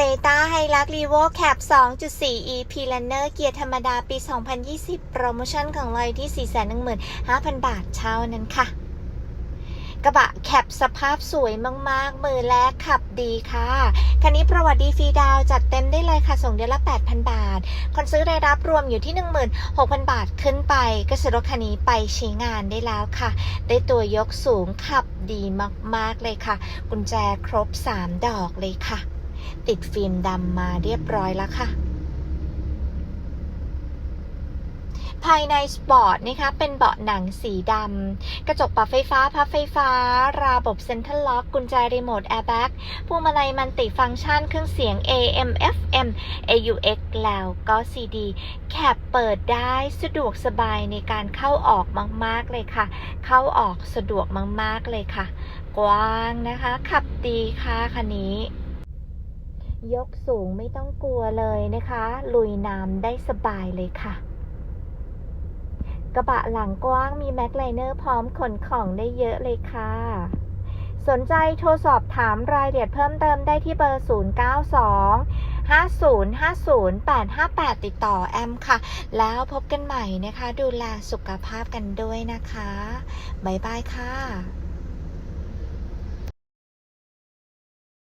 เตต้าไฮลักรีโวแคป2.4 EP Runner เกียร์ธรรมดาปี 2020 โปรโมชั่นของเราอยู่ที่ 415,000 บาทเท่านั้นค่ะ กระบะแคปสภาพสวยมาก ๆ มือแรกขับดีค่ะ คันนี้ประวัติดีฟรีดาวจัดเต็มได้เลยค่ะ ส่งเดือนละ 8,000 บาท คนซื้อรายรับรวมอยู่ที่ 16,000 บาทขึ้นไป ก็ซื้อรถคันนี้ไปใช้งานได้แล้วค่ะ ได้ตัวยกสูงขับดีมาก ๆ เลยค่ะ กุญแจครบ 3 ดอกเลยค่ะ ติดฟิล์มดำมาเรียบร้อยแล้วค่ะ ภายในสปอร์ตนะคะเป็นเบาะหนังสีดำ กระจกปรับไฟฟ้าพับไฟฟ้า ระบบเซ็นทรัลล็อก กุญแจรีโมทแอร์แบ็กพวงมาลัยมันติฟังก์ชัน เครื่องเสียง AM FM AUX แล้วก็ CD แคปเปิดได้สะดวกสบายในการเข้าออกมาก ๆ เลยค่ะ เข้าออกสะดวกมาก ๆ เลยค่ะ กว้างนะคะ ขับดีค่ะคันนี้ ยกสูงไม่ต้องกลัวเลยนะคะ ลุยน้ำได้สบายเลยค่ะ กระบะหลังกว้างมีแม็กไลเนอร์พร้อมขนของได้เยอะเลยค่ะ สนใจโทรสอบถามรายละเอียดเพิ่มเติมได้ที่เบอร์ 092 5050 858 ติดต่อแอมค่ะ แล้วพบกันใหม่นะคะ ดูแลสุขภาพกันด้วยนะคะ บ๊ายบายค่ะ